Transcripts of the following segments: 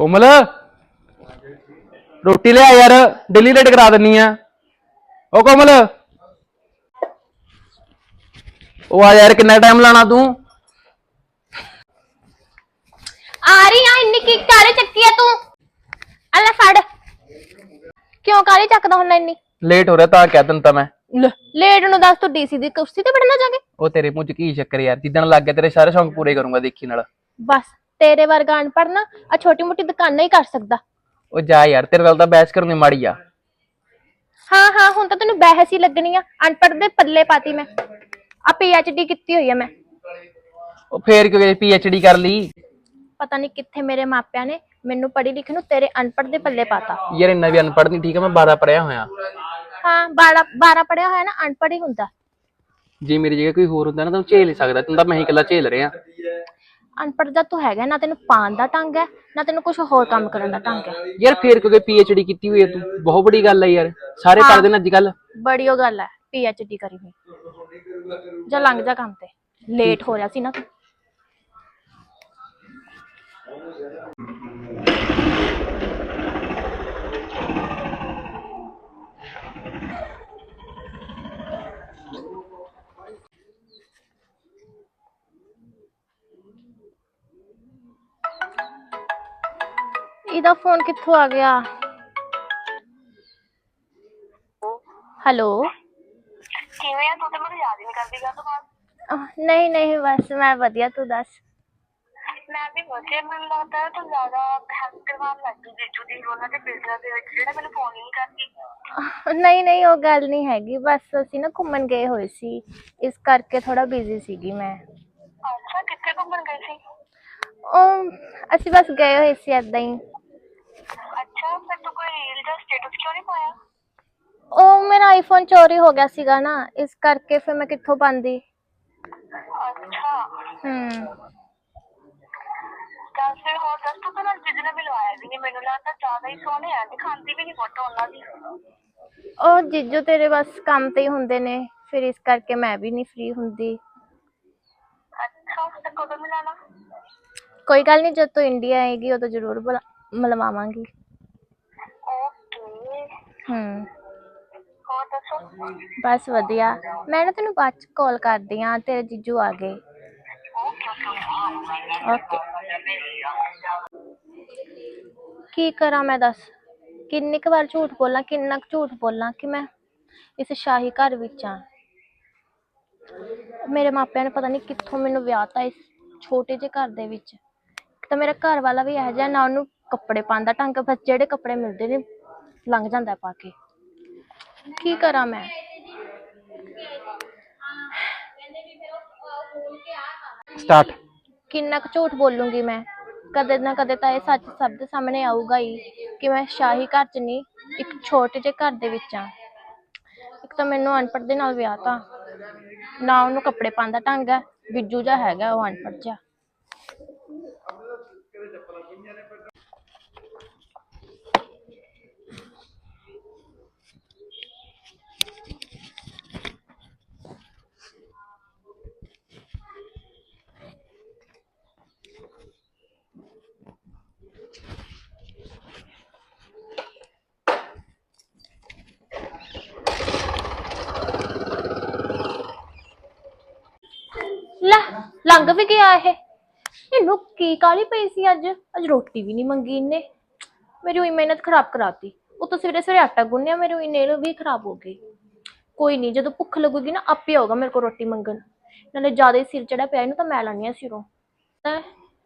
ਕੋਮਲ ਰੋਟੀ ਲਿਆ ਯਾਰ ਡੇਲੀ ਲੇਟ ਕਰਾ ਦਿੰਨੀ ਆ। ਓ ਕੋਮਲ ਉਹ ਆ ਯਾਰ ਕਿੰਨਾ ਟਾਈਮ ਲਾਣਾ ਤੂੰ? ਆ ਰਹੀ ਆ ਇੰਨੀ ਕੀ ਕਾਲੇ ਚੱਕੀ ਆ ਤੂੰ? ਅੱਲਾ ਫੜ। ਕਿਉਂ ਕਾਲੇ ਚੱਕਦਾ ਹੁੰਦਾ ਇੰਨੀ? ਲੇਟ ਹੋ ਰਿਹਾ ਤਾਂ ਕਹਿ ਦਿੰਦਾ ਮੈਂ। ਲੇਟ ਨੂੰ ਦੱਸ ਤੂੰ ਡੀਸੀ ਦੀ ਕੁਰਸੀ ਤੇ ਬੈਠਣਾ ਜਾਗੇ ਉਹ ਤੇਰੇ ਮੂੰਹ ਚ ਕੀ ਚੱਕਰ ਯਾਰ ਜਿੱਦਣ ਲੱਗ ਗਿਆ ਤੇਰੇ ਸਾਰੇ ਸ਼ੌਂਕ ਪੂਰੇ ਕਰੂੰਗਾ ਦੇਖੀ ਨਾਲ। ਬਸ। ਤੇਰੇ ਵਰਗਾ ਅਨਪੜ੍ਹ ਨਾ ਆ ਛੋਟੀ ਮੋਟੀ ਦੁਕਾਨਾਂ ਹੀ ਕਰ ਸਕਦਾ। ਉਹ ਜਾ ਯਾਰ ਤੇਰੇ ਨਾਲ ਤਾਂ ਬਹਿਸ ਕਰਨੀ ਮਾੜੀ ਆ। ਹਾਂ ਹਾਂ ਹੁਣ ਤਾਂ ਤੈਨੂੰ ਬਹਿਸ ਹੀ ਲੱਗਣੀ ਆ। ਅਨਪੜ੍ਹ ਦੇ ਪੱਲੇ ਪਾਤੀ ਮੈਂ। ਆ ਪੀਐਚਡੀ ਕੀਤੀ ਹੋਈ ਆ ਮੈਂ। ਉਹ ਫੇਰ ਕਿਉਂ ਪੀ ਐਚ ਡੀ ਕਰ ਲਈ? ਪਤਾ ਨਹੀਂ ਕਿੱਥੇ ਮੇਰੇ ਮਾਪਿਆਂ ਨੇ ਮੈਨੂੰ ਪੜ੍ਹੀ ਲਿਖੀ ਨੂੰ ਤੇਰੇ ਅਨਪੜ੍ਹ ਦੇ ਪੱਲੇ ਪਾਤਾ। ਯਾਰ ਇੰਨਾ ਵੀ ਅਨਪੜ੍ਹ ਨਹੀਂ ਠੀਕ ਆ ਮੈਂ 12 ਪੜਿਆ ਹੋਇਆ। ਹਾਂ 12 12 ਪੜਿਆ ਹੋਇਆ ਨਾ ਅਨਪੜ੍ਹ ਹੀ ਹੁੰਦਾ। ਜੇ ਮੇਰੀ ਜਗ੍ਹਾ ਕੋਈ ਹੋਰ ਹੁੰਦਾ ਨਾ ਤਾਂ ਉਹ ਝੇਲ ਹੀ ਸਕਦਾ। ਤੂੰ ਤਾਂ ਮੈਂ ਹੀ ਇਕੱਲਾ ਝੇਲ ਰਿਹਾ। ਅਨਪੜ੍ਹ ਦਾ ਤੂੰ ਹੈਗਾ ਨਾ ਤੈਨੂੰ ਪਾਣ ਦਾ ਢੰਗ ਹੈ ਨਾ ਤੈਨੂੰ ਕੁਝ ਹੋਰ ਕੰਮ ਕਰਨ ਦਾ ਢੰਗ ਹੈ। ਯਾਰ ਫੇਰ ਕਿਉਂਕਿ ਪੀ ਐਚ ਡੀ ਕੀਤੀ ਹੋਈ ਹੈ ਤੂੰ ਬਹੁਤ ਬੜੀ ਗੱਲ ਹੈ ਯਾਰ ਸਾਰੇ ਪੜ੍ਹਦੇ ਨੇ ਅੱਜ ਕੱਲ ਬੜੀ ਉਹ ਗੱਲ ਹੈ ਪੀਐਚਡੀ ਕਰੀ ਹੋਈ। ਜਾ ਲੰਘ ਜਾ ਕੰਮ ਤੇ ਲੇਟ ਹੋ ਰਿਹਾ ਸੀ ਨਾ ਤੂੰ। ਇਹਦਾ ਫੋਨ ਕਿੱਥੋਂ ਆ ਗਿਆ? ਹੈਲੋ? ਕਿਵੇਂ ਆ? ਤੂੰ ਤੇ ਮੈਨੂੰ ਯਾਦ ਹੀ ਨਹੀਂ ਕਰਦੀ ਗਾ ਤੂੰ ਬਾਅਦ। ਅਹ, ਨਹੀਂ ਨਹੀਂ ਬਸ ਮੈਂ ਵਧੀਆ ਤੂੰ ਦੱਸ? ਮੈਂ ਵੀ ਵਧੀਆ ਮੈਨੂੰ ਲੱਗਦਾ ਤੂੰ ਜ਼ਿਆਦਾ ਹੈਲਪ ਕਰਵਾਉਣ ਲੱਗ ਗਈ ਜੀਜੂ ਦੀ ਉਹਨਾਂ ਦੇ ਬਿਜ਼ਨਸ ਦੇ ਵਿੱਚ ਜਿਹੜਾ ਮੈਨੂੰ ਫੋਨ ਹੀ ਨਹੀਂ ਕਰਦੀ। ਅਹ, ਨਹੀਂ ਨਹੀਂ ਉਹ ਗੱਲ ਨਹੀਂ ਹੈਗੀ ਬਸ ਅਸੀਂ ਨਾ ਘੁੰਮਣ ਗਏ ਹੋਏ ਸੀ ਇਸ ਕਰਕੇ ਥੋੜਾ ਬਿਜ਼ੀ ਸੀਗੀ ਮੈਂ। ਅੱਛਾ ਕਿੱਥੇ ਘੁੰਮਣ ਗਈ ਸੀ? ਉਹ ਅਸੀਂ ਬਸ ਗਏ ਹੋਏ ਸੀ ਏਦਾਂ ਹੀ। ਅੱਛਾ ਫਿਰ ਤੂੰ ਕੋਈ ਰੀਲ ਦਾ ਸਟੇਟਸ ਕਿਉਂ ਨਹੀਂ ਪਾਇਆ? ਉਹ ਮੇਰਾ ਆਈਫੋਨ ਚੋਰੀ ਹੋ ਗਿਆ ਸੀਗਾ ਨਾ ਇਸ ਕਰਕੇ ਫਿਰ ਮੈਂ ਕਿੱਥੋਂ ਪਾਉਂਦੀ? ਅੱਛਾ। ਹੂੰ। ਤਾਂ ਫਿਰ ਹੋਰ ਦੱਸ ਤੂੰ ਤਾਂ ਨਾਲ ਜੀਜੂ ਨੇ ਮਿਲਵਾਇਆ ਵੀ ਨਹੀਂ ਮੈਨੂੰ ਲੱਗਦਾ ਜ਼ਿਆਦਾ ਹੀ ਸੋਹਣੇ ਆ ਦਿਖਾਉਂਦੀ ਵੀ ਨਹੀਂ ਫੋਟੋ ਉਹਨਾਂ ਦੀ। ਉਹ ਜੀਜੂ ਤੇਰੇ ਬਸ ਕੰਮ ਤੇ ਹੀ ਹੁੰਦੇ ਨੇ ਫਿਰ ਇਸ ਕਰਕੇ ਮੈਂ ਵੀ ਨਹੀਂ ਫ੍ਰੀ ਹੁੰਦੀ। ਅੱਛਾ ਤੇ ਕਦੋਂ ਮਿਲਾਣਾ? ਕੋਈ ਗੱਲ ਨਹੀਂ ਜਦ ਤੂੰ ਇੰਡੀਆ ਆਏਗੀ ਉਦੋਂ ਜ਼ਰੂਰ ਬੁਲਾ- ਮਿਲਵਾਵਾਂਗੀ। ਓਕੇ। ਹੂੰ। ਹੋਰ ਦੱਸੋ? ਬਸ ਵਧੀਆ। ਮੈਂ ਨਾ ਤੈਨੂੰ ਬਾਅਦ ਚ ਕਾਲ ਕਰਦੀ ਆ ਤੇਰੇ ਜੀਜੂ ਆ ਗਏ। ਓਕੇ। ਕੀ ਕਰਾਂ ਮੈਂ ਦੱਸ? ਕਿੰਨੀ ਕੁ ਵਾਰ ਝੂਠ ਬੋਲਾਂ ਕਿੰਨਾ ਕੁ ਝੂਠ ਬੋਲਾਂ ਕਿ ਮੈਂ ਇਸ ਸ਼ਾਹੀ ਘਰ ਵਿੱਚ ਆ? ਮੇਰੇ ਮਾਪਿਆਂ ਨੇ ਪਤਾ ਨਹੀਂ ਕਿੱਥੋਂ ਮੈਨੂੰ ਵਿਆਹਤਾ ਇਸ ਛੋਟੇ ਜਿਹੇ ਘਰ ਦੇ ਵਿੱਚ। ਤਾਂ ਮੇਰਾ ਘਰ ਵਾਲਾ ਵੀ ਇਹੋ ਜਿਹਾ ਨਾ ਉਹਨੂੰ ਕੱਪੜੇ ਪਾਉਂਦਾ ਢੰਗ ਬਸ ਜਿਹੜੇ ਕੱਪੜੇ ਮਿਲਦੇ ਨੇ ਲੰਘ ਜਾਂਦਾ ਪਾ ਕੇ। ਕੀ ਕਰਾਂ ਮੈਂ? ਸਟਾਰਟ ਕਿੰਨਾ ਕੁ ਝੂਠ ਬੋਲੂੰਗੀ ਮੈਂ? ਕਦੇ ਨਾ ਕਦੇ ਤਾਂ ਇਹ ਸੱਚ ਸਭ ਦੇ ਸਾਹਮਣੇ ਆਊਗਾ ਹੀ ਕਿ ਮੈਂ ਸ਼ਾਹੀ ਘਰ 'ਚ ਨਹੀਂ ਇੱਕ ਛੋਟੇ ਜਿਹੇ ਘਰ ਦੇ ਵਿੱਚ ਆ ਇੱਕ ਤਾਂ ਮੈਨੂੰ ਅਨਪੜ੍ਹ ਦੇ ਨਾਲ ਵਿਆਹ ਤਾ। ਨਾ ਉਹਨੂੰ ਕੱਪੜੇ ਪਾਉਣ ਦਾ ਢੰਗ ਹੈ ਬਿੱਜੂ ਜਿਹਾ ਹੈਗਾ ਉਹ ਅਨਪੜ੍ਹ ਜਿਹਾ ਲੈ ਲੰਘ ਵੀ ਗਿਆ ਇਹ। ਇਹਨੂੰ ਕੀ ਕਾਲੀ ਪਈ ਸੀ ਅੱਜ? ਅੱਜ ਰੋਟੀ ਵੀ ਨਹੀਂ ਮੰਗੀ ਇਹਨੇ। ਮੇਰੀ ਉਹੀ ਮਿਹਨਤ ਖਰਾਬ ਕਰਾਤੀ। ਉਹ ਤਾਂ ਸਵੇਰੇ ਸਵੇਰੇ ਆਟਾ ਗੁੰਨਿਆ, ਮੇਰੇ ਉਹੀ ਨੇਲ ਵੀ ਖਰਾਬ ਹੋ ਗਈ ਕੋਈ ਨਹੀਂ ਜਦੋਂ ਭੁੱਖ ਲੱਗੂਗੀ ਨਾ, ਆਪੇ ਆਊਗਾ ਮੇਰੇ ਕੋਲ ਰੋਟੀ ਮੰਗਣ। ਨਾਲੇ ਜ਼ਿਆਦਾ ਹੀ ਸਿਰ ਚੜਾ ਪਿਆ, ਇਹਨੂੰ ਤਾਂ ਮੈਂ ਲਾਣੀ ਆ ਸਿਰੋਂ। ਤਾਂ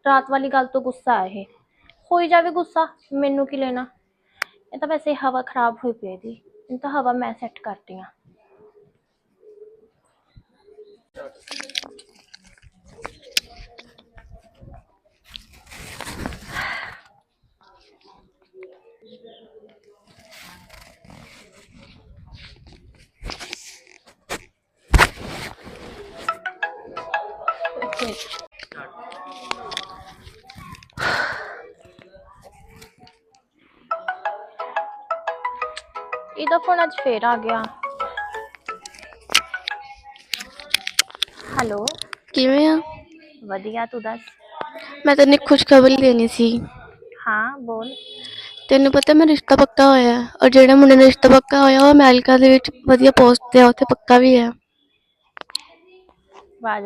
ਰਾਤ ਵਾਲੀ ਗੱਲ ਤੋਂ ਗੁੱਸਾ ਆ ਇਹ। ਹੋਈ ਜਾਵੇ ਗੁੱਸਾ, ਮੈਨੂੰ ਕੀ ਲੈਣਾ? ਇਹ ਤਾਂ ਵੈਸੇ ਹਵਾ ਖਰਾਬ ਹੋਈ ਪਈ ਇਹਦੀ ਇਹ ਤਾਂ ਹਵਾ ਮੈਂ ਸੈੱਟ ਕਰਦੀ ਆ ਇਹਦਾ ਫੋਨ ਅੱਜ ਫੇਰ ਆ ਗਿਆ। ਹੈਲੋ। ਕਿਵੇਂ ਆ? ਵਧੀਆ ਤੂੰ ਦੱਸ? ਮੈਂ ਤੈਨੂੰ ਇੱਕ ਖੁਸ਼ਖਬਰੀ ਦੇਣੀ ਸੀ। ਹਾਂ ਬੋਲ। ਤੈਨੂੰ ਪਤਾ ਮੇਰਾ ਰਿਸ਼ਤਾ ਪੱਕਾ ਹੋਇਆ ਹੈ ਔਰ ਜਿਹੜਾ ਮੁੰਡੇ ਨਾਲ ਰਿਸ਼ਤਾ ਪੱਕਾ ਹੋਇਆ ਉਹ ਅਮਰੀਕਾ ਦੇ ਵਿੱਚ ਵਧੀਆ ਪੋਸਟ ਤੇ ਆ ਉੱਥੇ ਪੱਕਾ ਵੀ ਹੈ। ਬਾਜ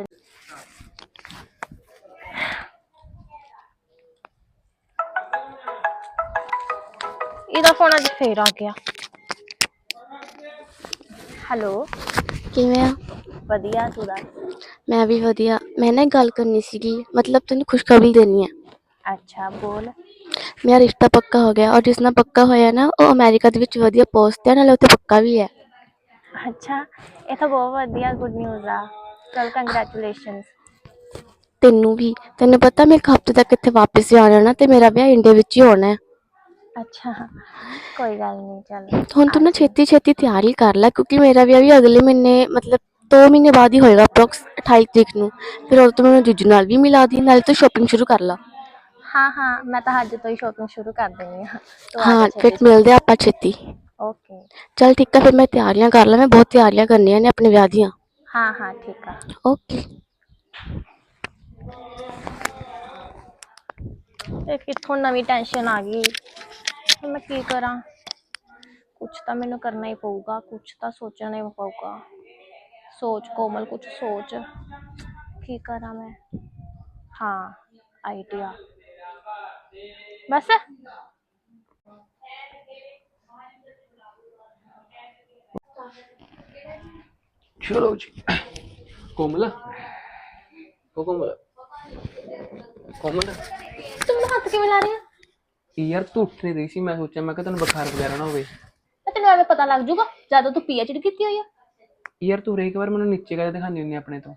ਇਹਦਾ ਫੋਨ ਅੱਜ ਫੇਰ ਆ ਗਿਆ। ਹੈਲੋ। ਕਿਵੇਂ ਆ? ਵਧੀਆ ਤੂੰ ਦੱਸ? ਮੈਂ ਵੀ ਵਧੀਆ। ਮੈਂ ਨਾ ਇੱਕ ਗੱਲ ਕਰਨੀ ਸੀਗੀ। ਮਤਲਬ ਤੈਨੂੰ ਖੁਸ਼ਖਬਰੀ ਦੇਣੀ ਹੈ ਅੱਛਾ ਬੋਲ। ਮੇਰਾ ਰਿਸ਼ਤਾ ਪੱਕਾ ਹੋ ਗਿਆ ਔਰ ਜਿਸ ਨਾਲ ਪੱਕਾ ਹੋਇਆ ਨਾ ਉਹ ਅਮਰੀਕਾ ਦੇ ਵਿੱਚ ਵਧੀਆ ਪੋਸਟ ਤੇ ਆ ਨਾਲੇ ਉੱਥੇ ਪੱਕਾ ਵੀ ਹੈ। ਅੱਛਾ ਇਹ ਤਾਂ ਬਹੁਤ ਵਧੀਆ ਗੁੱਡ ਨਿਊਜ਼ ਆ। ਚਲ ਕੰਗ੍ਰੈਚੁਲੇਸ਼ਨਸ ਤੈਨੂੰ ਵੀ। ਤੈਨੂੰ ਪਤਾ ਮੈਂ ਇੱਕ ਹਫ਼ਤੇ ਤੱਕ ਇੱਥੇ ਵਾਪਸ ਜਾਣਾ ਨਾ ਤੇ ਮੇਰਾ ਵਿਆਹ ਇੰਡੀਆ ਵਿੱਚ ਹੀ ਹੋਣਾ ਹੈ। ਅੱਛਾ। ਕੋਈ ਗੱਲ ਨਹੀਂ ਚੱਲ। ਹੁਣ ਤੂੰ ਨਾ ਛੇਤੀ ਛੇਤੀ ਤਿਆਰੀ ਕਰ ਲੈ ਕਿਉਂਕਿ ਮੇਰਾ ਵਿਆਹ ਵੀ ਅਗਲੇ ਮਹੀਨੇ ਮਤਲਬ 2 ਮਹੀਨੇ ਬਾਅਦ ਹੀ ਹੋਏਗਾ ਅਪਰੋਕਸ 28 ਤਰੀਕ ਨੂੰ। ਫਿਰ ਉਦੋਂ ਤੋਂ ਮੈਨੂੰ ਜੀਜੂ ਨਾਲ ਵੀ ਮਿਲਾ ਦੀ ਨਾਲੇ ਤੂੰ ਸ਼ਾਪਿੰਗ ਸ਼ੁਰੂ ਕਰ ਲਾ। ਹਾਂ ਹਾਂ ਮੈਂ ਤਾਂ ਅੱਜ ਤੋਂ ਹੀ ਸ਼ਾਪਿੰਗ ਸ਼ੁਰੂ ਕਰ ਦੇਣੀ ਆ ਤੂੰ ਹਾਂ ਫਿਰ ਮਿਲਦੇ ਆ ਆਪਾਂ ਛੇਤੀ। ਓਕੇ ਚਲ ਠੀਕ ਆ ਫਿਰ ਮੈਂ ਤਿਆਰੀਆਂ ਕਰ ਲਾਂ ਮੈਂ ਬਹੁਤ ਤਿਆਰੀਆਂ ਕਰਨੀਆਂ ਨੇ ਆਪਣੇ ਵਿਆਹ ਦੀਆਂ। ਹਾਂ ਹਾਂ ਠੀਕ ਆ। ਓਕੇ ਇਹ ਕਿੱਥੋਂ ਨਵੀਂ ਟੈਨਸ਼ਨ ਆ ਗਈ? ਹੁਣ ਮੈਂ ਕੀ ਕਰਾਂ ਕੁਝ ਤਾਂ ਮੈਨੂੰ ਕਰਨਾ ਹੀ ਪਊਗਾ ਕੁਝ ਤਾਂ ਸੋਚਣਾ ਹੀ ਪਊਗਾ ਸੋਚ ਕੋਮਲ ਕੁਝ ਸੋਚ ਕੀ ਕਰਾਂ ਮੈਂ ਹਾਂ ਆਈਡੀਆ ਬਸ ਚਲੋ ਜੀ ਕੋਮਲ ਉਹ ਕੋਮਲ ਕੋਮਲ ਤੂੰ ਮੈਨੂੰ ਹੱਥ ਕਿਵੇਂ ਲਾ ਰਿਹਾ ਯਾਰ ਤੂੰ ਉੱਠ ਨਹੀਂ ਰਹੀ ਸੀ ਮੈਂ ਸੋਚਿਆ ਮੈਂ ਕਿ ਤੈਨੂੰ ਬੁਖਾਰ ਵਗੈਰਾ ਨਾ ਹੋਵੇ। ਮੈਂ ਤੈਨੂੰ ਐਵੇਂ ਪਤਾ ਲੱਗ ਜਾਊਗਾ ਜਦੋਂ ਤੂੰ ਪੀਐਚਡੀ ਕੀਤੀ ਹੋਈ ਆ। ਯਾਰ ਤੂੰ ਹਰੇਕ ਵਾਰ ਮੈਨੂੰ ਨੀਚੇ ਕਦੇ ਦਿਖਾਉਂਦੀ ਹੁੰਦੀ ਆ ਆਪਣੇ ਤੋਂ।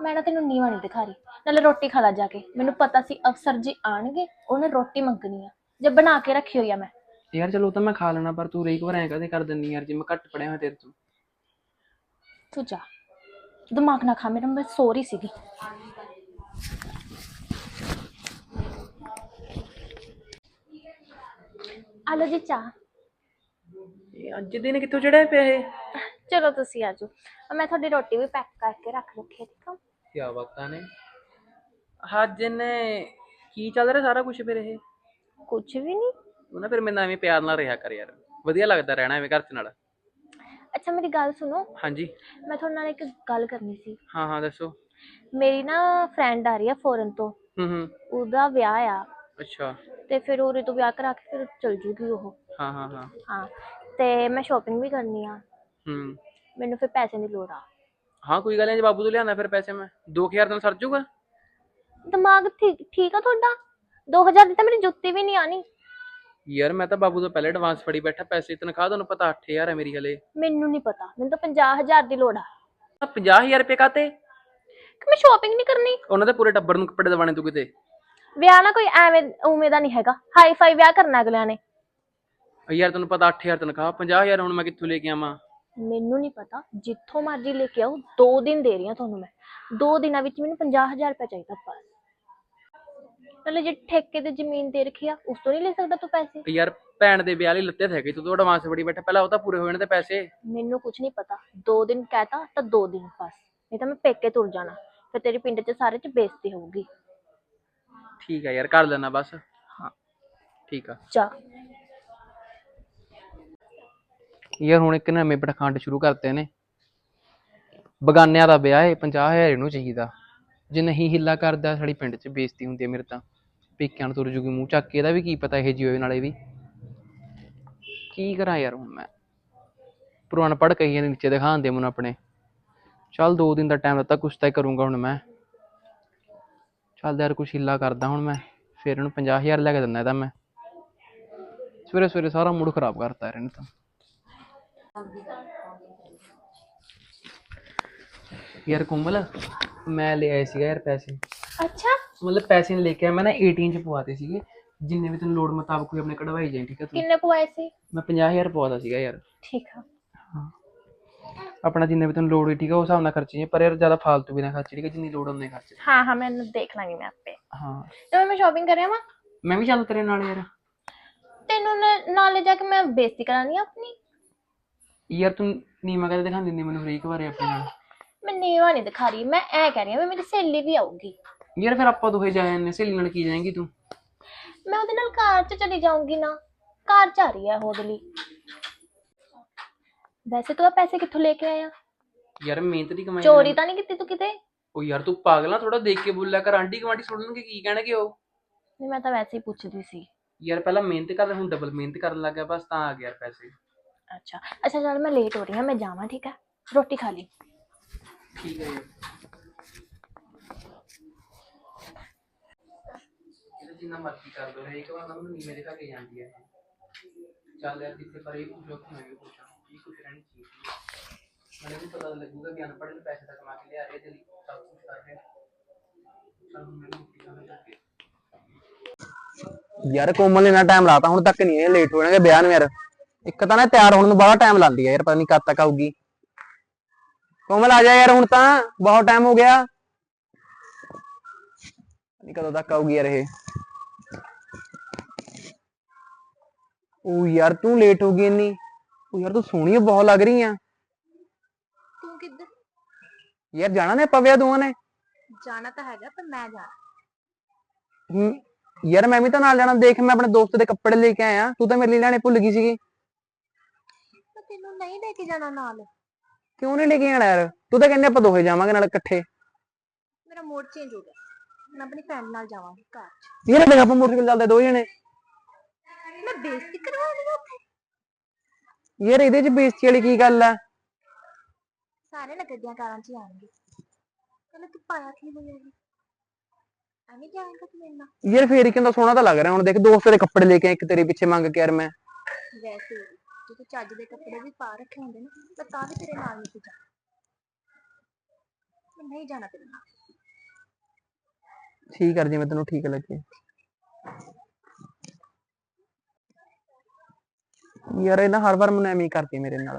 ਮੈਂ ਨਾ ਤੈਨੂੰ ਨੀਵਾਂ ਨਹੀਂ ਦਿਖਾ ਰਹੀ। ਨਾਲੇ ਰੋਟੀ ਖਾ ਲਾ ਜਾ ਕੇ। ਮੈਨੂੰ ਪਤਾ ਸੀ ਅਫਸਰ ਜੀ ਆਣਗੇ ਉਹਨੇ ਰੋਟੀ ਮੰਗਣੀ ਆ। ਜੇ ਬਣਾ ਕੇ ਰੱਖੀ ਹੋਈ ਆ ਮੈਂ। ਯਾਰ ਚਲੋ ਉਹ ਤਾਂ ਮੈਂ ਖਾ ਲੈਣਾ ਪਰ ਤੂੰ ਹਰੇਕ ਵਾਰ ਐਂ ਕਦੇ ਕਰ ਦਿੰਦੀ ਯਾਰ ਜੇ ਮੈਂ ਘੱਟ ਪੜਿਆ ਹੋਇਆ ਤੇਰੇ ਤੋਂ। ਤੂੰ ਜਾ। ਦਿਮਾਗ ਨਾ ਖਾ ਮੇਰਾ ਮੈਂ ਸੋ ਰਹੀ ਸੀਗੀ ਆਲੋ ਜੀ ਚਾਹ। ਇਹ ਅੱਜ ਦਿਨ ਕਿੱਥੋਂ ਚੜਿਆ ਪਿਆ ਇਹ? ਚਲੋ ਤੁਸੀਂ ਆ ਜਾਓ। ਮੈਂ ਤੁਹਾਡੀ ਰੋਟੀ ਵੀ ਪੈਕ ਕਰਕੇ ਰੱਖ ਰੱਖੀ ਹੈ ਠੀਕ ਆ? ਕੀ ਬਾਤਾਂ ਨੇ? ਅੱਜ ਨੇ ਕੀ ਚੱਲ ਰਿਹਾ ਸਾਰਾ ਕੁਝ ਫਿਰ ਇਹ? ਕੁਝ ਵੀ ਨਹੀਂ। ਤੂੰ ਨਾ ਫਿਰ ਮੇਰੇ ਨਾਲ ਐਵੇਂ ਪਿਆਰ ਨਾਲ ਰਿਹਾ ਕਰ ਯਾਰ। ਵਧੀਆ ਲੱਗਦਾ ਰਹਿਣਾ ਐਵੇਂ ਘਰ ਚ ਨਾਲ। ਅੱਛਾ ਮੇਰੀ ਗੱਲ ਸੁਣੋ। ਹਾਂਜੀ। ਮੈਂ ਤੁਹਾਡੇ ਨਾਲ ਇੱਕ ਗੱਲ ਕਰਨੀ ਸੀ। ਹਾਂ ਹਾਂ ਦੱਸੋ। ਮੇਰੀ ਨਾ ਫਰੈਂਡ ਆ ਰਹੀ ਆ ਫੋਰਨ ਤੋਂ। ਹੂੰ ਹੂੰ। ਉਹਦਾ ਵਿਆਹ ਆ। ਅੱਛਾ। ਤੇ ਫਿਰ ਉਰੇ ਤੋਂ ਵਿਆਹ ਕਰਾ ਕੇ ਫਿਰ ਚਲ ਜੂਗੀ ਉਹ। ਹਾਂ ਹਾਂ ਹਾਂ। ਹਾਂ ਤੇ ਮੈਂ ਸ਼ਾਪਿੰਗ ਵੀ ਕਰਨੀ ਆ। ਹੂੰ। ਮੈਨੂੰ ਫਿਰ ਪੈਸੇ ਦੀ ਲੋੜ ਆ। ਹਾਂ ਕੋਈ ਗੱਲ ਨਹੀਂ ਜੇ ਬਾਬੂ ਤੋਂ ਲਿਆਂਦਾ ਫਿਰ ਪੈਸੇ ਮੈਂ। 2000 ਨਾਲ ਸਰ ਜੂਗਾ? ਦਿਮਾਗ ਠੀਕ ਠੀਕ ਆ ਤੁਹਾਡਾ? 2000 ਦੀ ਤਾਂ ਮੇਰੀ ਜੁੱਤੀ ਵੀ ਨਹੀਂ ਆਣੀ। ਯਾਰ ਮੈਂ ਤਾਂ ਬਾਬੂ ਤੋਂ ਪਹਿਲੇ ਐਡਵਾਂਸ ਫੜੀ ਬੈਠਾ ਪੈਸੇ ਤਨਖਾਹ ਤੁਹਾਨੂੰ ਪਤਾ 8000 ਹੈ ਮੇਰੀ ਹਲੇ। ਮੈਨੂੰ ਨਹੀਂ ਪਤਾ ਮੈਨੂੰ ਤਾਂ 50000 ਦੀ ਲੋੜ ਆ। ਆਹ 50000 ਰੁਪਏ ਕਾਤੇ ਕਿ ਮੈਂ ਸ਼ਾਪਿੰਗ ਨਹੀਂ ਕਰਨੀ? ਉਹਨਾਂ ਦੇ ਪੂਰੇ ਟੱਬਰ ਨੂੰ ਕੱਪੜੇ ਦਵਾਣੇ ਤੂੰ ਕਿਤੇ। ਵਿਆਹ ਨਾ ਕੋਈ ਐਵੇਂ ਉਵੇਂ ਦਾ ਨਹੀਂ ਹੈਗਾ। ਹਾਈ ਫਾਈ ਵਿਆਹ ਕਰਨਾ ਅਗਲਿਆਂ ਨੇ। ਯਾਰ ਤੈਨੂੰ ਪਤਾ 8000 ਤਨਖਾਹ 50000 ਹੁਣ ਮੈਂ ਕਿੱਥੋਂ ਲੈ ਕੇ ਆਵਾਂ? ਮੈਨੂੰ ਨਹੀਂ ਪਤਾ। ਜਿੱਥੋਂ ਮਰਜ਼ੀ ਲੈ ਕੇ ਆਓ 2 ਦਿਨ ਦੇ ਰਹੀ ਹਾਂ ਤੁਹਾਨੂੰ ਮੈਂ। 2 ਦਿਨਾਂ ਵਿੱਚ ਮੈਨੂੰ 50000 ਰੁਪਏ ਚਾਹੀਦਾ ਬਸ। ਨਾਲੇ ਜੇ ਠੇਕੇ ਤੇ ਜ਼ਮੀਨ ਦੇ ਰੱਖੀ ਆ ਉਸ ਤੋਂ ਨਹੀਂ ਲੈ ਸਕਦਾ ਤੂੰ ਪੈਸੇ? ਯਾਰ ਭੈਣ ਦੇ ਵਿਆਹ ਲਈ ਲੱਤੇ ਥੇ ਤੂੰ ਤਾਂ ਐਡਵਾਂਸ ਫੜੀ ਬੈਠਾ। ਪਹਿਲਾਂ ਉਹ ਤਾਂ ਪੂਰੇ ਹੋ ਜਾਣੇ ਤੇ ਪੈਸੇ। ਮੈਨੂੰ ਕੁਝ ਨਹੀਂ ਪਤਾ। 2 ਦਿਨ ਕਹਤਾ ਤਾਂ 2 ਦਿਨ ਬਸ। ਨਹੀਂ ਤਾਂ ਮੈਂ ਪੇਕੇ ਤੁਰ ਜਾਣਾ। ਫਿਰ ਤੇਰੇ ਪਿੰਡ 'ਚ ਸਾਰੇ 'ਚ ਬੇਇੱਜ਼ਤੀ ਹੋਊਗੀ। ਠੀਕ ਆ ਯਾਰ ਕਰ ਲੈਣਾ ਬਸ। ਹਾਂ ਠੀਕ ਆ। ਜਾ ਯਾਰ ਹੁਣ ਇੱਕ ਨਵੇਂ ਪਟਖੰਡ ਸ਼ੁਰੂ ਕਰਤੇ ਨੇ। ਬਗਾਨਿਆਂ ਦਾ ਵਿਆਹ ਹੈ 50000 ਇਹਨੂੰ ਚਾਹੀਦਾ। ਜੇ ਨਹੀਂ ਹਿੱਲਾ ਕਰਦਾ ਸਾਡੀ ਪਿੰਡ 'ਚ ਬੇਇੱਜ਼ਤੀ ਹੁੰਦੀ ਹੈ ਮੇਰੇ ਤਾਂ। ਪੇਕਿਆਂ ਨੂੰ ਤੁਰ ਜੂਗੀ ਮੂੰਹ ਚੱਕ ਕੇ ਇਹਦਾ ਵੀ ਕੀ ਪਤਾ ਇਹ ਜੀ ਹੋਏ ਨਾਲੇ ਵੀ। ਕੀ ਕਰਾਂ ਯਾਰ ਹੁਣ ਮੈਂ? ਪੁਰਾਣ ਪੜ ਕਹੀਏ ਨੀਚੇ ਦਿਖਾਉਂਦੇ ਮੈਨੂੰ ਆਪਣੇ। ਚੱਲ ਦੋ ਦਿਨ ਦਾ ਟਾਈਮ ਦਿੱਤਾ ਕੁਛ ਤਾਂ ਕਰੂੰਗਾ ਹੁਣ ਮੈਂ। ਚੱਲ ਯਾਰ ਕੁਛ ਹਿੱਲਾ ਕਰਦਾ ਹੁਣ ਮੈਂ ਫਿਰ ਇਹਨੂੰ 50000 ਲੈ ਕੇ ਦਿੰਦਾ ਇਹਦਾ ਮੈਂ। ਸਵੇਰੇ ਸਵੇਰੇ ਸਾਰਾ ਮੂਡ ਖਰਾਬ ਕਰਤਾ ਯਾਰ ਇਹਨੇ ਤਾਂ। ਯਾਰ ਕੋਮਲ ਮੈਂ ਲੈ ਆਇਆ ਸੀਗਾ ਯਾਰ ਪੈਸੇ। ਅੱਛਾ। ਮਤਲਬ ਪੈਸੇ ਨਹੀਂ ਲੈ ਕੇ ਆਇਆ ਮੈਂ ਨਾ ਏਟੀਐਮ ਚ ਪਵਾਤੇ ਸੀਗੇ। ਜਿੰਨੇ ਵੀ ਤੈਨੂੰ ਲੋੜ ਮੁਤਾਬਕ ਕੋਈ ਆਪਣੇ ਕਢਵਾਈ ਜਾਏ ਠੀਕ ਹੈ ਤੂੰ? ਕਿੰਨੇ ਪਵਾਏ ਸੀ? ਮੈਂ 50000 ਪਵਾਤਾ ਸੀਗਾ ਯਾਰ। ਠੀਕ ਆ। ਆਪਣਾ ਜਿੰਨੇ ਵੀ ਤੈਨੂੰ ਲੋੜ ਹੋਈ ਠੀਕ ਹੈ ਉਸ ਹਿਸਾਬ ਨਾਲ ਖਰਚੀ ਜਾਏ ਪਰ ਯਾਰ ਜ਼ਿਆਦਾ ਫਾਲਤੂ ਵੀ ਨਾ ਖਰਚ ਠੀਕ ਹੈ ਜਿੰਨੀ ਲੋੜ ਉਹਨੇ ਖਰਚ ਹਾਂ ਹਾਂ ਮੈਨੂੰ ਦੇਖ ਲਾਂਗੀ ਮੈਂ ਆਪੇ। ਹਾਂ। ਤੇ ਮੈਂ ਸ਼ਾਪਿੰਗ ਕਰਿਆ ਵਾ? ਮੈਂ ਵੀ ਚੱਲ ਤੇਰੇ ਨਾਲ ਯਾਰ। ਤੈਨੂੰ ਨਾ- ਨਾਲੇ ਜਾ ਕੇ ਮੈਂ ਬੇਇੱਜ਼ਤੀ ਕਰਾਨੀ ਆ ਆਪਣੀ? ਯਾਰ ਤੂੰ ਨੀਮਾ ਕਦੇ ਦਿਖਾਉਂਦੀ ਹੁੰਦੀ ਮੈਨੂੰ ਹਰੇਕ ਵਾਰੇ ਆਪਣੇ ਨਾਲ। ਮੈਂ ਨੀਵਾ ਨਹੀਂ ਦਿਖਾ ਰਹੀ ਮੈਂ ਐ ਕਹਿ ਰਹੀ ਆ ਵੀ ਮੇਰੀ ਸਹੇਲੀ ਵੀ ਆਊਗੀ। ਯਾਰ ਫਿਰ ਆਪਾਂ ਦੋਹੇ ਜਾ ਜਾਂਦੇ ਸਹੇਲੀ ਨਾਲ ਕੀ ਜਾਏਂਗੀ ਤੂੰ? ਮੈਂ ਉਹਦੇ ਨਾਲ ਕਾਰ 'ਚ ਚਲੀ ਜਾਊਂਗੀ ਨਾ। ਕਾਰ 'ਚ ਆ ਰਹੀ ਹੈ ਉਹ ਵੈਸੇ ਤੂੰ ਆ ਪੈਸੇ ਕਿੱਥੋਂ ਲੈ ਕੇ ਆਇਆ ਯਾਰ ਮਿਹਨਤ ਦੀ ਕਮਾਈ ਚੋਰੀ ਤਾਂ ਨਹੀਂ ਕੀਤੀ ਤੂੰ ਕਿਤੇ ਉਹ ਯਾਰ ਤੂੰ ਪਾਗਲਾ ਥੋੜਾ ਦੇਖ ਕੇ ਬੋਲਿਆ ਕਰ ਆਂਟੀ ਕਮਾਂਡੀ ਸੁਣਨਗੇ ਕੀ ਕਹਿਣਗੇ ਉਹ ਨਹੀਂ ਮੈਂ ਤਾਂ ਵੈਸੇ ਹੀ ਪੁੱਛਦੀ ਸੀ ਯਾਰ ਪਹਿਲਾਂ ਮਿਹਨਤ ਕਰ ਹੁਣ ਡਬਲ ਮਿਹਨਤ ਕਰਨ ਲੱਗ ਗਿਆ ਬਸ ਤਾਂ ਆ ਗਿਆ ਯਾਰ ਪੈਸੇ ਅੱਛਾ ਅੱਛਾ ਚਲ ਮੈਂ ਲੇਟ ਹੋ ਰਹੀ ਹਾਂ ਮੈਂ ਜਾਵਾਂ ਠੀਕ ਹੈ ਰੋਟੀ ਖਾ ਲਈ ਠੀਕ ਹੈ ਯਾਰ ਇਹਦਾ ਜਿੰਨਾ ਮਰਜ਼ੀ ਕਰ ਦੋ ਇੱਕ ਵਾਰ ਨਾ ਮੈਨੂੰ ਨੀਵੇਂ ਦਿਖਾ ਕੇ ਜਾਂਦੀ ਹੈ ਚੱਲ ਯਾਰ ਜਿੱਥੇ ਪਰ ਇਹ ਕੁਝ ਲੋਕ ਮੈਂ ਵੀ ਪੁੱਛਾਂ ਇਹ ਕੁਝ ਰਹਿਣੀ ਚਾਹੀਦੀ ਮੈਨੂੰ ਵੀ ਪਤਾ ਲੱਗੂਗਾ ਕਿ ਅਨਪੜ੍ਹ ਨੂੰ ਪੈਸੇ ਤਾਂ ਕਮਾ ਕੇ ਲਿਆ ਰਹੇ ਤੇ ਸਭ ਕੁਝ ਕਰ ਰਹੇ। ਚੱਲ ਮੈਨੂੰ ਰੋਟੀ ਖਾਣੇ ਲੱਗੇ ਯਾਰ ਕੋਮਲ ਨੇ ਇੰਨਾ ਟਾਈਮ ਲਾਤਾ, ਹੁਣ ਤੱਕ ਨਹੀਂ ਇਹ ਲੇਟ ਹੋ ਜਾਣਗੇ ਵਿਆਹ ਨੂੰ ਯਾਰ। ਇੱਕ ਤਾਂ ਨਾ ਤਿਆਰ ਹੋਣ ਨੂੰ ਬੜਾ ਟਾਈਮ ਲਾਉਂਦੀ ਆ ਯਾਰ, ਪਤਾ ਨਹੀਂ ਕਦ ਤੱਕ ਆਊਗੀ। ਕੋਮਲ ਆ ਜਾ ਯਾਰ, ਹੁਣ ਤਾਂ ਬਹੁਤ ਟਾਈਮ ਹੋ ਗਿਆ। ਨਹੀਂ ਕਦੋਂ ਤੱਕ ਆਊਗੀ ਯਾਰ ਇਹ। ਉਹ ਯਾਰ ਤੂੰ ਲੇਟ ਹੋ ਗਈ ਇੰਨੀ। ਉਹ ਯਾਰ ਤੂੰ ਸੋਹਣੀ ਬਹੁਤ ਲੱਗ ਰਹੀ ਆ। ਤੂੰ ਕਿੱਧਰ? ਯਾਰ ਜਾਣਾ ਨੇ ਆਪਾਂ ਵਿਆਹ ਦੋਵਾਂ ਨੇ। ਜਾਣਾ ਤਾਂ ਹੈਗਾ ਪਰ ਮੈਂ ਜਾਣਾ। ਹਮ, ਯਾਰ ਮੈਂ ਵੀ ਤਾਂ ਨਾਲ ਜਾਣਾ ਦੇਖ ਮੈਂ ਆਪਣੇ ਦੋਸਤ ਦੇ ਕੱਪੜੇ ਲੈ ਕੇ ਆਇਆ ਤੂੰ ਤਾਂ ਮੇਰੇ ਲਈ ਲੈਣੇ ਭੁੱਲ ਗਈ ਸੀਗੀ। ਪਰ ਤੈਨੂੰ ਨਹੀਂ ਲੈ ਕੇ ਜਾਣਾ ਨਾਲ। ਕਿਉਂ ਨਹੀਂ ਲੈ ਕੇ ਆਣਾ ਯਾਰ? ਤੂੰ ਤਾਂ ਕਹਿੰਦੇ ਆਪਾਂ ਦੋਹੇ ਜਾਵਾਂਗੇ ਨਾਲ ਇਕੱਠੇ। ਮੇਰਾ ਮੂਡ ਚੇਂਜ ਹੋ ਗਿਆ। ਮੈਂ ਆਪਣੀ ਫਰੈਂਡ ਨਾਲ ਜਾਵਾਂਗੀ ਕਾਰ 'ਚ। ਯਾਰ ਦੇਖ ਆਪਾਂ ਮੋਟਰਸਾਈਕਲ ਚੱਲਦੇ ਦੋ ਜਣੇ। ਮੈਂ ਬੇਇੱਜ਼ਤੀ ਕਰਵਾਉਣੀ ਆ ਉੱਥੇ? ਯਾਰ ਇਹਦੇ ਚ ਬੇਇੱਜ਼ਤੀ ਵਾਲੀ ਕੀ ਗੱਲ ਆ? ਸਾਰੇ ਨਾ ਗੱਡੀਆਂ ਕਾਰਾਂ 'ਚ ਹੀ ਆਣਗੇ ਕਹਿੰਦਾ ਤੂੰ ਪਾਇਆ ਕੀ ਜੀ ਐਵੇਂ ਜਾਏਗਾ ਤੂੰ ਮੇਰੇ ਨਾਲ? ਯਾਰ ਫੇਰ ਹੀ ਕਹਿੰਦਾ ਸੋਹਣਾ ਤਾਂ ਲੱਗ ਰਿਹਾ ਹੁਣ ਦੇਖ ਦੋਸਤ ਦੇ ਕੱਪੜੇ ਲੈ ਕੇ ਆਇਆ ਇੱਕ ਤੇਰੇ ਪਿੱਛੇ ਮੰਗ ਕੇ ਯਾਰ ਮੈਂ। ਵੈਸੇ ਵੀ, ਜੇ ਤੂੰ ਚੱਜ ਦੇ ਕੱਪੜੇ ਵੀ ਪਾ ਰੱਖੇ ਹੁੰਦੇ ਨਾ ਤਾਂ ਤਾਂ ਵੀ ਤੇਰੇ ਨਾਲ ਨਹੀਂ ਸੀ ਜਾਣਾ। ਮੈਂ ਨਹੀਂ ਜਾਣਾ ਤੇਰੇ ਨਾਲ। ਠੀਕ ਕਰ ਜਿਵੇਂ ਤੈਨੂੰ ਠੀਕ ਲੱਗੇ। ਯਾਰ ਇਹ ਨਾ ਹਰ ਵਾਰ ਮੈਨੂੰ ਐਵੇਂ ਹੀ ਕਰਦੀ ਮੇਰੇ ਨਾਲ।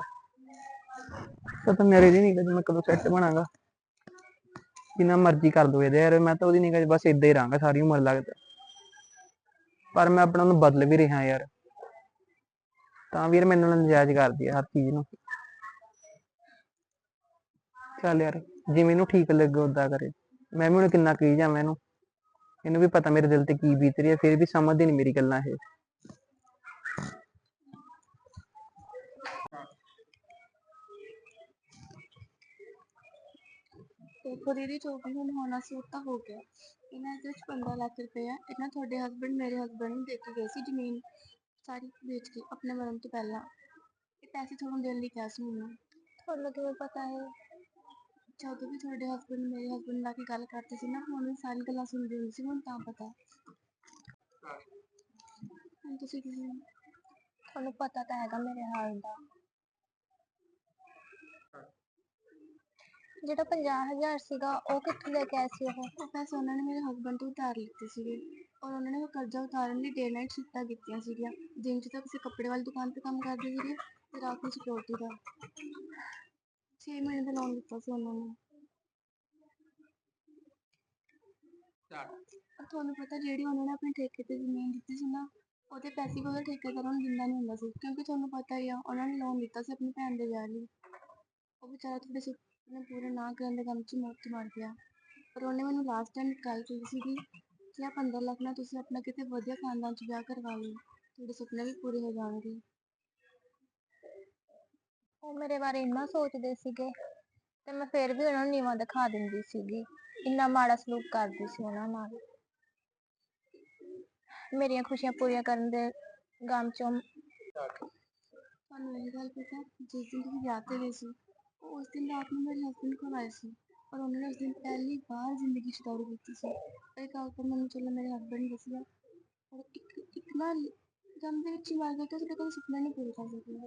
ਪਤਾ ਮੇਰੇ ਦੀ ਨਹੀਂ ਕਦੇ ਮੈਂ ਕਦੋਂ ਸੈੱਟ ਬਣਾਂਗਾ। ਜਿੰਨਾ ਮਰਜ਼ੀ ਕਰ ਦੋ ਇਹਦੇ ਯਾਰ, ਮੈਂ ਤਾਂ ਉਹਦੀ ਨਿਗਾਹ 'ਚ ਬਸ ਇਦਾਂ ਹੀ ਰਹਾਂਗਾ, ਸਾਰੀ ਉਮਰ ਲੱਗਦਾ। ਪਰ ਮੈਂ ਆਪਣਾ ਨੂੰ ਬਦਲ ਵੀ ਰਿਹਾ ਯਾਰ। ਤਾਂ ਵੀਰ ਮੇਰੇ ਨਾਲ ਨਜਾਇਜ਼ ਕਰਦੀ ਹੈ ਹਰ ਚੀਜ਼ ਨੂੰ। ਚੱਲ ਯਾਰ, ਜਿਵੇਂ ਇਹਨੂੰ ਠੀਕ ਲੱਗੇ ਉਦਾਂ ਕਰੇ। ਮੈਂ ਵੀ ਹੁਣ ਕਿੰਨਾ ਕਹੀ ਜਾਵਾਂ ਇਹਨੂੰ। ਇਹਨੂੰ ਵੀ ਪਤਾ ਮੇਰੇ ਦਿਲ ਤੇ ਕੀ ਬੀਤ ਰਹੀ ਹੈ ਫਿਰ ਵੀ ਸਮਝਦੀ ਨਹੀਂ ਮੇਰੀ ਗੱਲਾਂ ਇਹ। ਦੇਖੋ ਦੀਦੀ ਜੋ ਵੀ ਹੁਣ ਹੋਣਾ ਸੀ ਉਹ ਤਾਂ ਹੋ ਗਿਆ। ਇਹਨਾਂ ਦੇ ਵਿੱਚ 15 ਲੱਖ ਰੁਪਏ ਆ। ਇਹਨਾਂ ਤੁਹਾਡੇ ਹਸਬੰਡ ਮੇਰੇ ਹਸਬੰਡ ਨੂੰ ਦੇ ਕੇ ਗਏ ਸੀ ਜ਼ਮੀਨ ਸਾਰੀ ਵੇਚ ਕੇ ਆਪਣੇ ਮਰਨ ਤੋਂ ਪਹਿਲਾਂ। ਇਹ ਪੈਸੇ ਤੁਹਾਨੂੰ ਦੇਣ ਲਈ ਕਿਹਾ ਸੀ ਮੈਨੂੰ। ਤੁਹਾਨੂੰ ਕਿਵੇਂ ਪਤਾ ਹੈ? ਜਦੋਂ ਵੀ ਤੁਹਾਡੇ ਹਸਬੰਡ ਮੇਰੇ ਹਸਬੰਡ ਨਾਲ ਕੇ ਗੱਲ ਕਰਦੇ ਸੀ ਨਾ ਹੁਣ ਵੀ ਸਾਰੀ ਗੱਲਾਂ ਸੁਣਦੀ ਹੁੰਦੀ ਸੀ ਹੁਣ ਤਾਂ ਪਤਾ। ਹੁਣ ਤੁਸੀਂ ਕੀ ਤੁਹਾਨੂੰ ਪਤਾ ਤਾਂ ਹੈਗਾ ਮੇਰੇ ਹਾਲ ਦਾ। ਜਿਹੜਾ 50000 ਸੀਗਾ ਉਹ ਕਿੱਥੋਂ ਲੈ ਕੇ ਆਏ ਸੀ ਉਹ? ਉਹ ਪੈਸੇ ਉਹਨਾਂ ਨੇ ਮੇਰੇ ਹਸਬੰਡ ਤੋਂ ਉਧਾਰ ਲਿੱਤੇ ਸੀਗੇ। ਔਰ ਉਹਨਾਂ ਨੇ ਉਹ ਕਰਜ਼ਾ ਉਤਾਰਨ ਲਈ ਡੇ ਨਾਈਟ ਸ਼ਿਫਟਾਂ ਕੀਤੀਆਂ ਸੀਗੀਆਂ। ਦਿਨ 'ਚ ਤਾਂ ਕਿਸੇ ਕੱਪੜੇ ਵਾਲੀ ਦੁਕਾਨ ਤੇ ਕੰਮ ਕਰਦੇ ਸੀਗੇ ਤੇ ਰਾਤ ਨੂੰ ਸਿਕਿਉਰਿਟੀ ਦਾ। 6 ਮਹੀਨੇ ਦਾ ਲੋਨ ਦਿੱਤਾ ਸੀ ਉਹਨਾਂ ਨੇ। ਔਰ ਤੁਹਾਨੂੰ ਪਤਾ ਜਿਹੜੀ ਉਹਨਾਂ ਨੇ ਆਪਣੇ ਠੇਕੇ ਤੇ ਜ਼ਮੀਨ ਦਿੱਤੀ ਸੀ ਨਾ ਉਹਦੇ ਪੈਸੇ ਵੀ ਉਹਦਾ ਠੇਕੇਦਾਰ ਨੂੰ ਦਿੰਦਾ ਨਹੀਂ ਹੁੰਦਾ ਸੀ। ਕਿਉਂਕਿ ਤੁਹਾਨੂੰ ਪਤਾ ਹੀ ਆ ਉਹਨਾਂ ਨੇ ਲੋਨ ਲਿੱਤਾ ਸੀ ਆਪਣੀ ਭੈਣ ਦੇ ਵਿਆਹ ਲਈ। ਉਹ ਵਿਚਾਰਾ ਤੁਹਾਡੇ ਸੁਪਨੇ ਪੂਰੇ ਨਾ ਕਰਨ ਦੇ ਕੰਮ 'ਚ ਮੌਤ ਮਰ ਗਿਆ ਪਰ ਉਹਨੇ ਮੈਨੂੰ ਲਾਸਟ ਟਾਈਮ ਗੱਲ ਕਹੀ ਸੀਗੀ ਕਿ ਆ 15 ਲੱਖ ਨਾਲ ਤੁਸੀਂ ਆਪਣਾ ਕਿਤੇ ਵਧੀਆ ਖਾਨਦਾਨ 'ਚ ਵਿਆਹ ਕਰਵਾ ਲਓ ਤੁਹਾਡੇ ਸੁਪਨੇ ਵੀ ਪੂਰੇ ਹੋ ਜਾਣਗੇ। ਉਹ ਮੇਰੇ ਬਾਰੇ ਇੰਨਾ ਸੋਚਦੇ ਸੀਗੇ ਤੇ ਮੈਂ ਫਿਰ ਵੀ ਉਹਨਾਂ ਨੂੰ ਨੀਵਾਂ ਦਿਖਾ ਦਿੰਦੀ ਸੀਗੀ। ਇੰਨਾ ਮਾੜਾ ਸਲੂਕ ਕਰਦੀ ਸੀ ਉਹਨਾਂ ਨਾਲ। ਮੇਰੀਆਂ ਖੁਸ਼ੀਆਂ ਪੂਰੀਆਂ ਕਰਨ ਦੇ ਗਮ ਚੋਂ ਤੁਹਾਨੂੰ ਇਹ ਗੱਲ ਪਤਾ ਜਿਸ ਦਿਨ ਤੁਸੀਂ ਵਿਆਹ ਤੇ ਗਏ ਸੀ ਉਸ ਦਿਨ ਰਾਤ ਨੂੰ ਮੇਰੇ ਹਸਬੰਡ ਕੋਲ ਆਏ ਸੀ ਔਰ ਉਹਨਾਂ ਨੇ ਉਸ ਦਿਨ ਪਹਿਲੀ ਵਾਰ ਜ਼ਿੰਦਗੀ 'ਚ ਦਾਰੂ ਪੀਤੀ ਸੀ। ਇਹ ਗੱਲ ਤਾਂ ਮੈਨੂੰ ਚਲੋ ਮੇਰੇ ਹਸਬੰਡ ਦੱਸਿਆ ਔਰ ਇੱਕ ਇੱਕ ਨਾ ਦਮ ਦੇ ਵਿੱਚ ਹੀ ਮਰ ਗਿਆ ਕਿ ਅਸੀਂ ਕਦੇ ਸੁਪਨਾ ਨਹੀਂ ਪੂਰਾ ਕਰ ਸਕਦੇ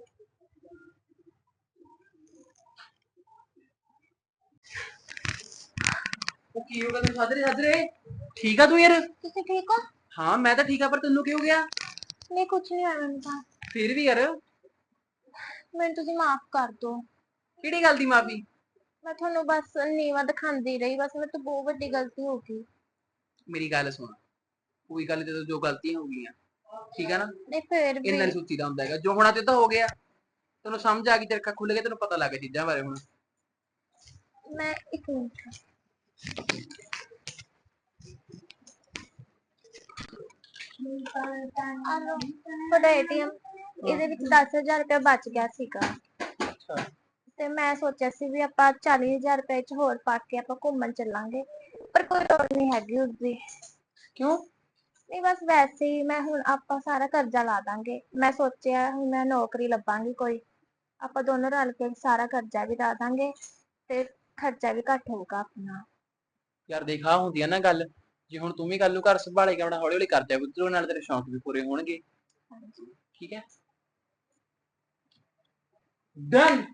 ਉਹ ਕੀ ਹੋ ਗਿਆ ਤੈਨੂੰ ਸਾਦਰੇ ਸਾਦਰੇ ਠੀਕ ਆ ਤੂੰ ਯਾਰ? ਤੁਸੀਂ ਠੀਕ ਹੋ? ਹਾਂ ਮੈਂ ਤਾਂ ਠੀਕ ਆ ਪਰ ਤੈਨੂੰ ਕੀ ਹੋ ਗਿਆ? ਨਹੀਂ ਕੁਝ ਨਹੀਂ ਹੋਇਆ ਮੈਨੂੰ ਤਾਂ। ਫਿਰ ਵੀ ਯਾਰ? ਮੈਨੂੰ ਤੁਸੀਂ ਮਾਫ ਕਰ ਦਿਓ ਕਿਹੜੀ ਗੱਲ ਦੀ ਮਾਫੀ? ਮੈਂ ਤੁਹਾਨੂੰ ਬਸ ਨੀਵਾਂ ਦਿਖਾਉਂਦੀ ਰਹੀ ਬਸ ਮੇਰੇ ਤੋਂ ਬਹੁਤ ਵੱਡੀ ਗਲਤੀ ਹੋ ਗਈ। ਮੇਰੀ ਗੱਲ ਸੁਣ ਕੋਈ ਗੱਲ ਤੇ ਜੋ ਗਲਤੀਆਂ ਹੋ ਗਈਆਂ ਠੀਕ ਆ ਨਾ? ਨਹੀਂ ਫਿਰ ਵੀ। ਇੰਨਾ ਨਹੀਂ ਸੋਚੀਦਾ ਹੁੰਦਾ ਹੈਗਾ ਜੋ ਹੋਣਾ ਤੇ ਤਾਂ ਹੋ ਗਿਆ। ਤੈਨੂੰ ਸਮਝ ਆ ਗਈ ਤੇਰੇ ਅੱਖਾਂ ਖੁੱਲ ਗਏ ਤੈਨੂੰ ਪਤਾ ਲੱਗ ਗਿਆ ਚੀਜ਼ਾਂ ਬਾਰੇ ਹੁਣ। ਮੈਂ ਇੱਕ ਮਿੰਟ। ਆਲੋ ਤੁਹਾਡਾ ਏਟੀਐਮ ਇਹਦੇ ਵਿੱਚ 10000 ਰੁਪਏ ਬਚ ਗਿਆ ਸੀਗਾ। ਤੇ ਮੈਂ ਸੋਚਿਆ ਸੀ ਵੀ ਆਪਾਂ 40000 ਰੁਪਏ ਚ ਹੋਰ ਪਾ ਕੇ ਆਪਾਂ ਘੁੰਮਣ ਚੱਲਾਂਗੇ ਪਰ ਕੋਈ ਲੋੜ ਨਹੀਂ ਹੈਗੀ ਉਸਦੀ। ਕਿਉਂ? ਨਹੀਂ ਬਸ ਵੈਸੇ ਹੀ ਮੈਂ ਹੁਣ ਆਪਾਂ ਸਾਰਾ ਕਰਜ਼ਾ ਲਾ ਦਾਂਗੇ। ਮੈਂ ਸੋਚਿਆ ਹੁਣ ਮੈਂ ਨੌਕਰੀ ਲੱਭਾਂਗੀ ਕੋਈ। ਆਪਾਂ ਦੋਨੋਂ ਰਲ ਕੇ ਸਾਰਾ ਕਰਜ਼ਾ ਵੀ ਲਾ ਦਾਂਗੇ ਤੇ ਖਰਚਾ ਵੀ ਘੱਟ ਹੋਊਗਾ ਆਪਣਾ। ਯਾਰ ਦੇਖ ਹੁੰਦੀ ਆ ਨਾ ਗੱਲ। ਜੇ ਹੁਣ ਤੂੰ ਵੀ ਕੱਲ ਨੂੰ ਘਰ ਸੰਭਾਲੇਗਾ ਆਪਣਾ ਹੌਲੀ ਹੌਲੀ ਕਰ ਜਾ ਬੁੱਧਰੋ ਨਾਲ ਤੇਰੇ ਸ਼ੌਂਕ ਵੀ ਪੂਰੇ ਹੋਣਗੇ। ਠੀਕ ਹੈ? ਡਨ